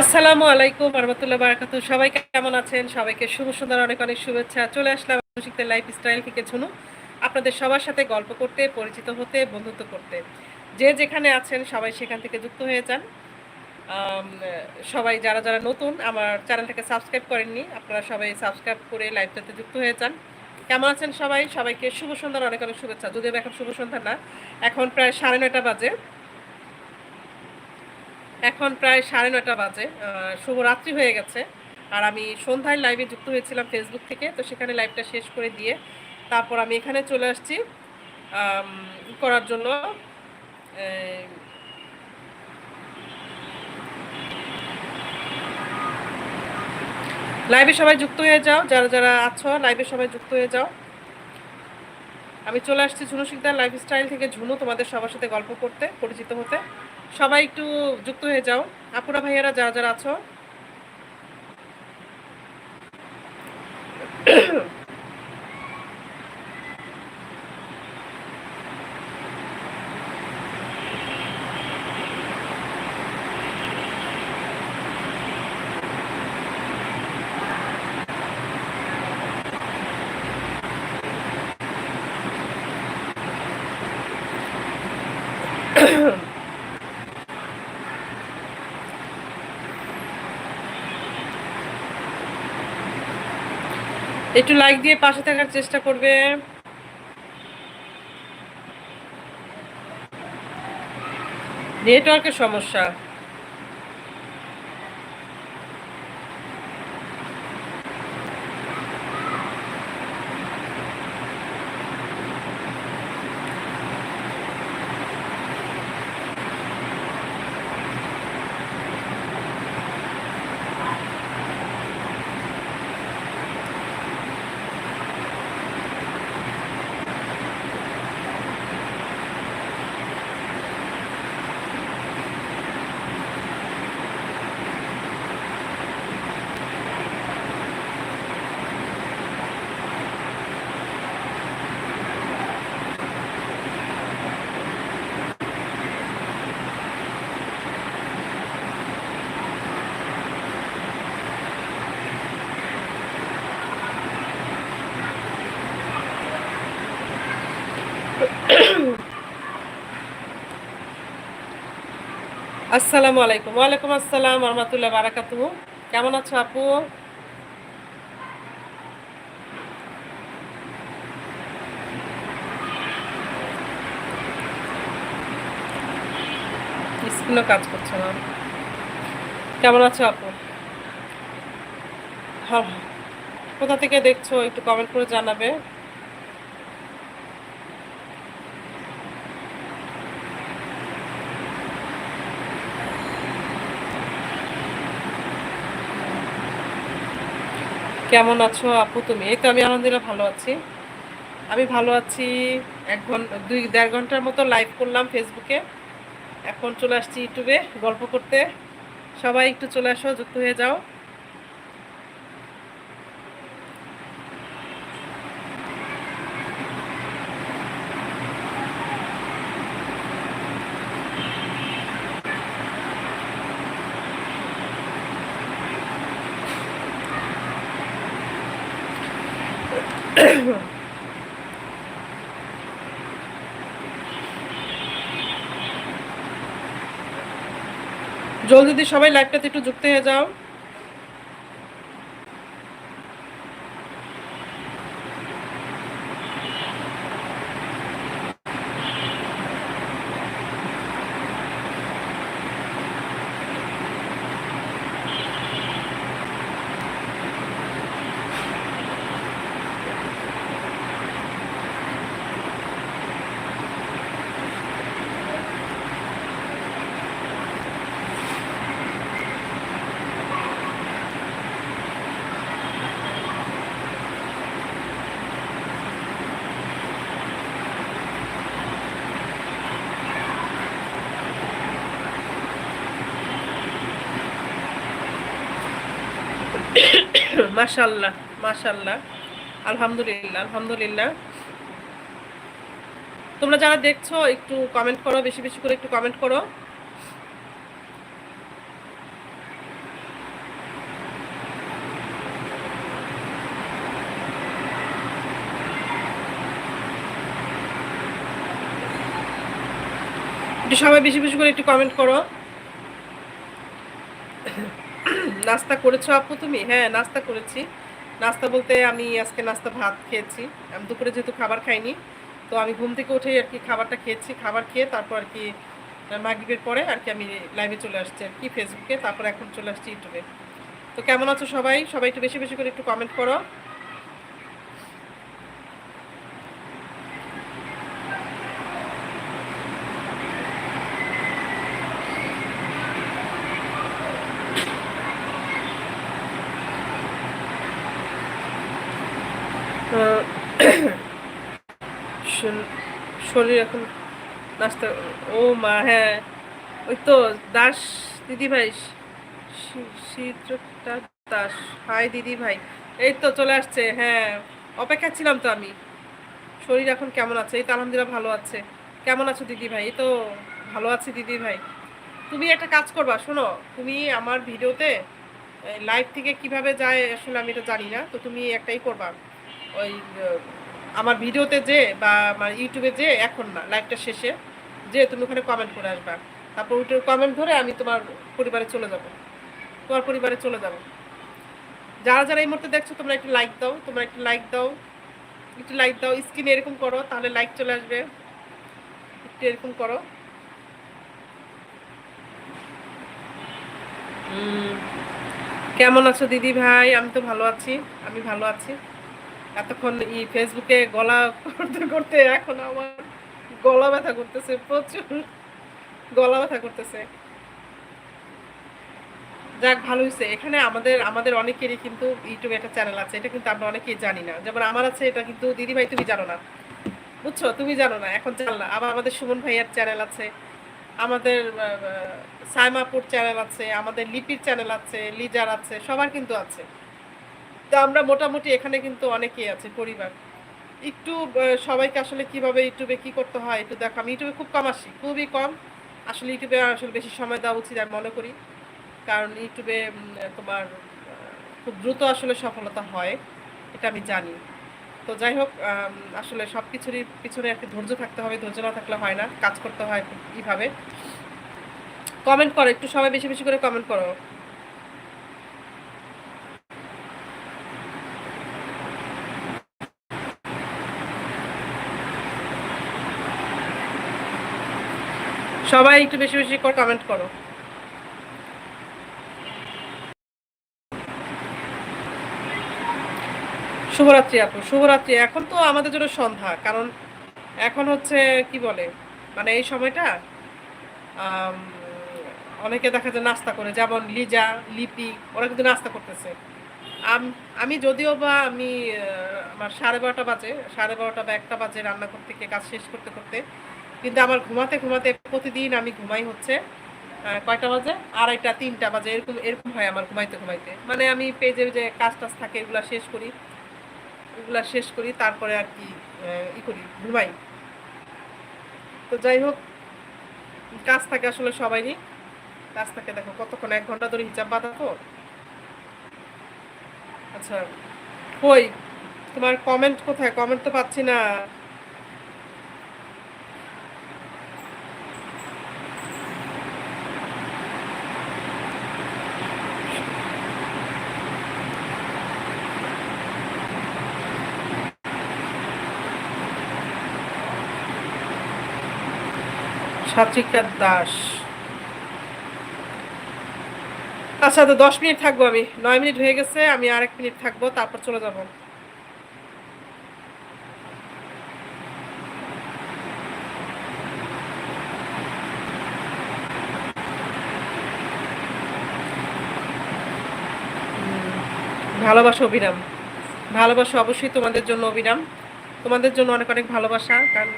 আসসালামু আলাইকুম রহমতুল্লাহ বারাকাতু সবাই কেমন আছেন? সবাইকে শুভ সুন্দর অনেক অনেক শুভেচ্ছা। চলে আসলাম শিখতে লাইফ স্টাইল থেকে শুনো আপনাদের সবার সাথে গল্প করতে, পরিচিত হতে, বন্ধুত্ব করতে। যে যেখানে আছেন, সবাই সেখান থেকে যুক্ত হয়ে যান। সবাই যারা যারা নতুন, আমার চ্যানেলটাকে সাবস্ক্রাইব করেননি, আপনারা সবাই সাবস্ক্রাইব করে লাইভটাতে যুক্ত হয়ে যান। কেমন আছেন সবাই? সবাইকে শুভ সন্ধ্যার অনেক অনেক শুভেচ্ছা। যদিও এখন শুভ সন্ধ্যা না, এখন প্রায় সাড়ে নয়টা বাজে। এখন প্রায় সাড়ে নয়টা বাজে শুভরাত্রি হয়ে গেছে। আর আমি সন্ধ্যায় লাইভে যুক্ত হয়েছিলাম ফেসবুক থেকে, তো সেখানে লাইভটা শেষ করে দিয়ে তারপর আমি এখানে চলে আসছি করার জন্য। লাইভে সবাই যুক্ত হয়ে যাও, যারা যারা আছো লাইভে সবাই যুক্ত হয়ে যাও। আমি চলে আসছি ঝুনু শিকদার লাইফস্টাইল থেকে ঝুনু, তোমাদের সবার সাথে গল্প করতে, পরিচিত হতে। সবাই একটু যুক্ত হয়ে যাও। আপুরা ভাইয়ারা যারা যারা আছো। একটু লাইক দিয়ে পাশে থাকার চেষ্টা করবে। নেটওয়ার্কের সমস্যা। আসসালামু আলাইকুম। ওয়ালাইকুম আসসালাম রহমতুল্লাহ বারাকাতু কেমন আছো আপু? স্ক্রিনও কাজ করছে না? কেমন আছো আপু? হ্যাঁ। কোথা থেকে দেখছ একটু কমেন্ট করে জানাবে। কেমন আছো আপু? তুমি? এই তো আমি আলহামদুলিল্লাহ ভালো আছি। আমি ভালো আছি। এক ঘণ্টা দুই, দেড় ঘণ্টার মতো লাইভ করলাম ফেসবুকে এখন চলে আসছি ইউটিউবে গল্প করতে। সবাই একটু চলে আসো, যুক্ত হয়ে যাও। জলদি সবাই লাইভটাতে একটু যুক্ত হয়ে যাও। মাশাল্লাহ মাশাল্লাহ আলহামদুলিল্লাহ আলহামদুলিল্লাহ। তোমরা যারা দেখছ, একটু কমেন্ট করো, বেশি বেশি করে একটু কমেন্ট করো। সবাই বেশি বেশি করে একটু কমেন্ট করো। নাস্তা করেছ আপু তুমি? হ্যাঁ নাস্তা করেছি। নাস্তা বলতে আমি আজকে নাস্তা ভাত খেয়েছি। আমি দুপুরে যেহেতু খাবার খাইনি, তো আমি ঘুম থেকে উঠেই আর কি খাবারটা খেয়েছি। খাবার খেয়ে তারপর আর কি মাগরিবের পরে আর কি আমি লাইভে চলে আসছি আর কি ফেসবুকে তারপর এখন চলে আসছি ইউটিউবে তো কেমন আছো সবাই? সবাই একটু বেশি বেশি করে একটু কমেন্ট করো। শরীর এখন নাস্তা, ও মা হ্যাঁ। ওই তো, দাস দিদি ভাই দাস, হাই দিদি ভাই এই তো, চলে আসছে হ্যাঁ। অপেক্ষা ছিলাম তো আমি। শরীর এখন কেমন আছে? এই তো আলহামদুলিল্লাহ ভালো আছে। কেমন আছো দিদি ভাই এই তো, ভালো আছি দিদি ভাই তুমি একটা কাজ করবা, শোনো। তুমি আমার ভিডিওতে লাইভ থেকে কীভাবে যায় আসলে আমি এটা জানি না। তো তুমি একটাই করবা। ওই আমার ভিডিওতে যে বা আমার ইউটিউবে যে এখন না, লাইভটা শেষে, যে তুমি ওখানে কমেন্ট করে আসবা। তারপর ওইটার কমেন্ট ধরে আমি তোমার পরিবারে চলে যাব। তোমার পরিবারে চলে যাব। যারা যারা এই মুহূর্তে দেখছ, তোমরা একটু লাইক দাও, তোমরা একটু লাইক দাও, একটু লাইক দাও। স্ক্রিনে এরকম করো, তাহলে লাইক চলে আসবে। একটু এরকম করো। কেমন আছো দিদি ভাই? আমি তো ভালো আছি, আমি ভালো আছি। এতক্ষণ ই ফেসবুকে গলা করতে করতে এখন আমার গলা ব্যথা করতেছে, প্রচুর গলা ব্যথা করতেছে। যাক, ভালো হয়েছে। এখানে আমাদের আমাদের অনেকেরই কিন্তু ইউটিউবে একটা চ্যানেল আছে, এটা কিন্তু আমরা অনেকেই জানি না। যেমন আমার আছে, এটা কিন্তু দিদি ভাই তুমি জানো না। বুঝছ? তুমি জানো না, এখন জানলা আবার আমাদের সুমন ভাইয়ার চ্যানেল আছে, আমাদের সাইমাপুর চ্যানেল আছে, আমাদের লিপির চ্যানেল আছে, লিজার আছে, সবার কিন্তু আছে। তো আমরা মোটামুটি এখানে কিন্তু অনেকেই আছে, পরিবার। একটু সবাইকে আসলে কীভাবে ইউটিউবে কি করতে হয় একটু দেখো, আমি ইউটিউবে খুব কম আসি, খুবই কম। আসলে ইউটিউবে আসলে বেশি সময় দেওয়া উচিত আমি মনে করি। কারণ ইউটিউবে তোমার খুব দ্রুত আসলে সফলতা হয়, এটা আমি জানি। তো যাই হোক আসলে সব কিছুরই পিছনে একটি ধৈর্য থাকতে হবে, ধৈর্য না থাকলে হয় না, কাজ করতে হয় কীভাবে কমেন্ট করো, একটু সবাই বেশি বেশি করে কমেন্ট করো। সবাই একটু বেশি বেশি করে কমেন্ট করো। শুভরাত্রি আপু, শুভরাত্রি। এখন তো আমাদের জন্য সন্ধ্যা, কারণ এখন হচ্ছে কি বলে মানে এই সময়টা অনেকে দেখা যায় নাস্তা করে, যেমন লিজা, লিপি, ওরা কিন্তু নাস্তা করতেছে। আম- যদিও বা আমি আমার সাড়ে বারোটা বাজে, সাড়ে বারোটা বা একটা বাজে রান্নাঘর থেকে কাজ শেষ করতে করতে কিন্তু আমার ঘুমাতে ঘুমাতে প্রতিদিন আমি ঘুমাই হচ্ছে কয়টা বাজে? আড়াইটা, তিনটা বাজে, এরকম এরকম হয় আমার ঘুমাইতে ঘুমাইতে। মানে আমি পেজে যে কাজ টাজ থাকে, এগুলো শেষ করি, এগুলা শেষ করি, তারপরে আর কি ই করি, ঘুমাই। তো যাই হোক, কাজ থাকে আসলে সবাইরই। কাজ থাকে, দেখো, কতক্ষণ, এক ঘণ্টা ধরে হিসাব বাঁধা তো? আচ্ছা কই? তোমার কমেন্ট কোথায়? কমেন্ট তো পাচ্ছি না। সাত্রিকা দাস। আচ্ছা তো দশ মিনিট থাকব আমি। নয় মিনিট হয়ে গেছে, আমি আরেক মিনিট থাকব, তারপর চলে যাব। ভালোবাসা অভিরাম। ভালোবাসা অবশ্যই তোমাদের জন্য অভিরাম। তোমাদের জন্য অনেক অনেক ভালোবাসা, কারণ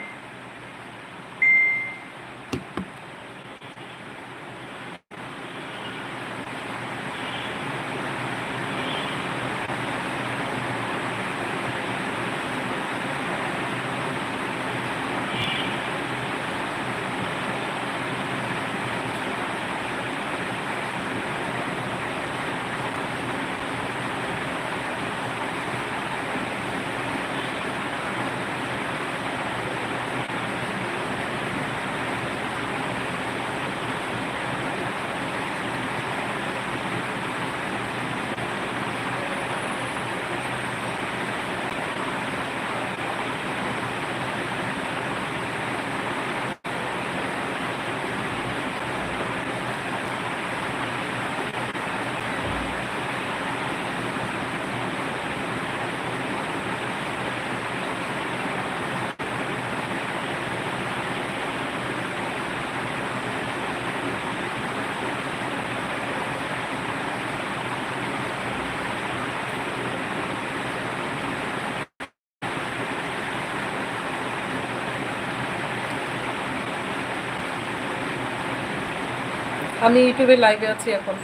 আমি ইউটিউবে লাইভে আছি এখন।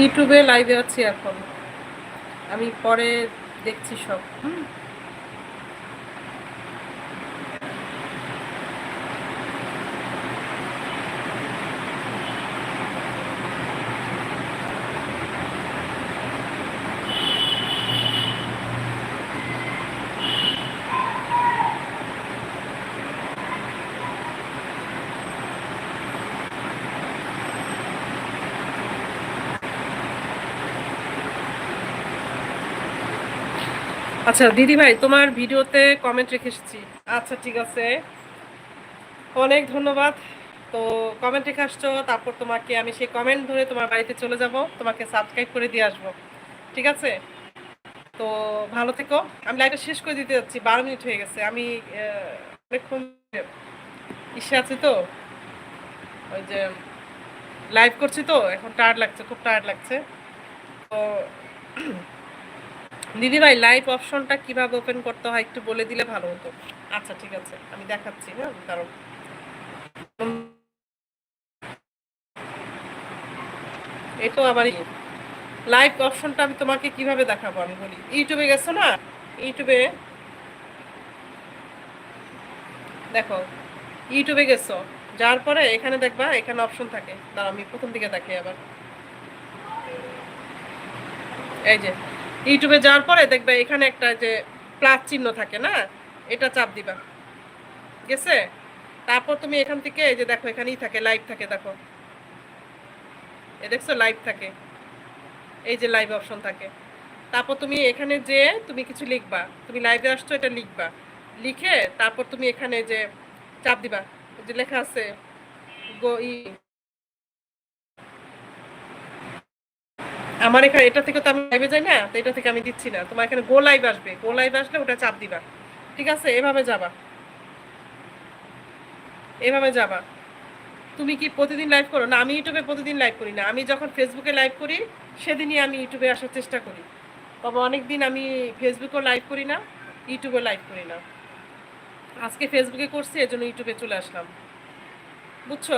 ইউটিউবে লাইভে আছি এখন। আমি পরে দেখছি সব। হুম আচ্ছা দিদি ভাই তোমার ভিডিওতে কমেন্ট রেখে এসেছি। আচ্ছা ঠিক আছে। অনেক ধন্যবাদ। তো কমেন্ট রেখে আসছো, তারপর তোমাকে আমি সেই কমেন্ট ধরে তোমার বাড়িতে চলে যাব। তোমাকে সাবস্ক্রাইব করে দিয়ে আসব। ঠিক আছে? তো ভালো থেকো। আমি লাইটটা শেষ করে দিতে যাচ্ছি। বারো মিনিট হয়ে গেছে। আমি অনেকক্ষণ ইসে আছি তো? ওই যে লাইভ করছি তো? এখন টায়ার্ড লাগছে, খুব টায়ার্ড লাগছে। তো দিদি ভাই লাইভ অপশনটা কীভাবে ওপেন করতে হয় একটু বলে দিলে ভালো হতো। আচ্ছা ঠিক আছে, আমি দেখাচ্ছি হ্যাঁ কারণ এই তো আবার লাইভ অপশনটা আমি তোমাকে কীভাবে দেখাবো, আমি বলি। ইউটিউবে গেছো না? ইউটিউবে? দেখো, ইউটিউবে গেছো যার পরে এখানে দেখবা, এখানে অপশন থাকে। দাঁড়া আমি প্রথম দিকে দেখি আবার। এই যে ইউটিউবে যাওয়ার পরে দেখবে এখানে একটা যে প্লাস চিহ্ন থাকে না, এটা চাপ দিবা। গেছে? তারপর তুমি এখান থেকে এই যে দেখো, এখানেই থাকে লাইভ থাকে, দেখো। এ দেখছ লাইভ থাকে। এই যে লাইভ অপশন থাকে। তারপর তুমি এখানে যে তুমি কিছু লিখবা, তুমি লাইভে আসছো, এটা লিখবা। লিখে তারপর তুমি এখানে যে চাপ দিবা। যে লেখা আছে, গো ই আমার এখানে এটা থেকে তো আমি লাইভে যাই না, তো এটা থেকে আমি দিচ্ছি না। তোমার এখানে গো লাইভ আসবে। গো লাইভ আসলে ওটা চাপ দিবা। ঠিক আছে? এভাবে যাবা। এভাবে যাবা। তুমি কি প্রতিদিন লাইভ করো? না, আমি ইউটিউবে প্রতিদিন লাইভ করি না। আমি যখন ফেসবুকে লাইভ করি, সেদিনই আমি ইউটিউবে আসার চেষ্টা করি। তবে অনেক দিন আমি ফেসবুকেও লাইভ করি না ইউটিউবে লাইভ করি না। আজকে ফেসবুকে করছি, এজন্য ইউটিউবে চলে আসলাম। বুঝছ?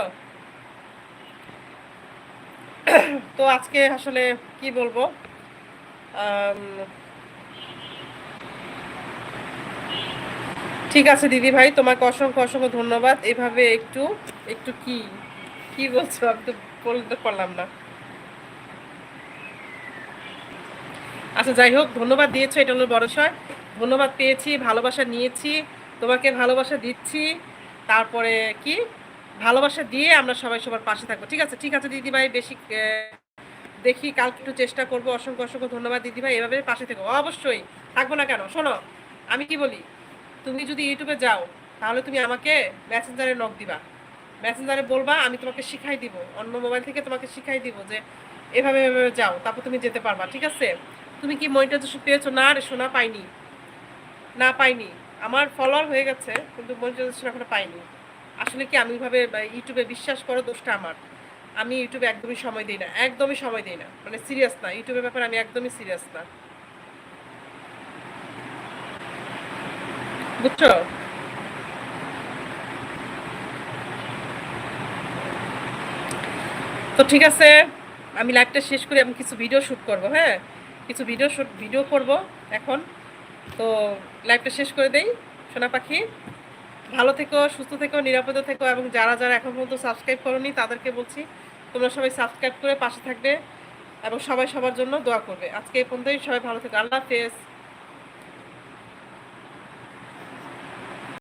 তো আজকে আসলে কি বলব? ঠিক আছে দিদি ভাই, তোমাকে অসংখ্য অসংখ্য ধন্যবাদ। এভাবে একটু একটু কি কি বলছো? আমি তো বলতে পারলাম না। আচ্ছা যাই হোক, ধন্যবাদ দিয়েছ, এটা হলো বড় বিষয় ধন্যবাদ পেয়েছি, ভালোবাসা নিয়েছি, তোমাকে ভালোবাসা দিচ্ছি। তারপরে কি? ভালোবাসা দিয়ে আমরা সবাই সবার পাশে থাকব। ঠিক আছে ঠিক আছে দিদি ভাই বেশি দেখি কালকে একটু চেষ্টা করব। অসংখ্য অসংখ্য ধন্যবাদ দিদি ভাই এভাবে পাশে থেকো। অবশ্যই, থাকব না কেন? শোনো, আমি কি বলি? তুমি যদি ইউটিউবে যাও, তাহলে তুমি আমাকে মেসেঞ্জারে নক দিবা। মেসেঞ্জারে বলবা, আমি তোমাকে শিখাই দিব। অন্য মোবাইল থেকে তোমাকে শিখাই দিব যে, এভাবে এভাবে যাও, তারপর তুমি যেতে পারবা, ঠিক আছে? তুমি কি মনিটাইজেশন পেয়েছ? না রে শোনা পাইনি। না, পাইনি। আমার ফলোয়ার হয়ে গেছে, কিন্তু মনিটাইজেশন এখনও পাইনি। আসলে কি আমি ভাবে ইউটিউবে বিশ্বাস করো দোষটা আমার? আমি ইউটিউবে একদমই সময় দিই না, একদমই সময় দিই না। মানে সিরিয়াস না, ইউটিউবের ব্যাপারে আমি একদমই সিরিয়াস না। বুঝছ? তো ঠিক আছে, আমি লাইভটা শেষ করে আমি কিছু ভিডিও শ্যুট করব হ্যাঁ? কিছু ভিডিও শ্যুট ভিডিও করব এখন। তো লাইভটা শেষ করে দেই, সোনা পাখি। ভালো থেকো, সুস্থ থেকো, নিরাপদে থেকো এবং যারা যারা এখন পর্যন্ত সাবস্ক্রাইব করোনি, তাদেরকে বলছি, তোমরা সবাই সাবস্ক্রাইব করে পাশে থাকবে এবং সবাই সবার জন্য দোয়া করবে। আজকে এই পর্যন্তই, সবাই ভালো থেকো। আল্লাহ হাফেজ।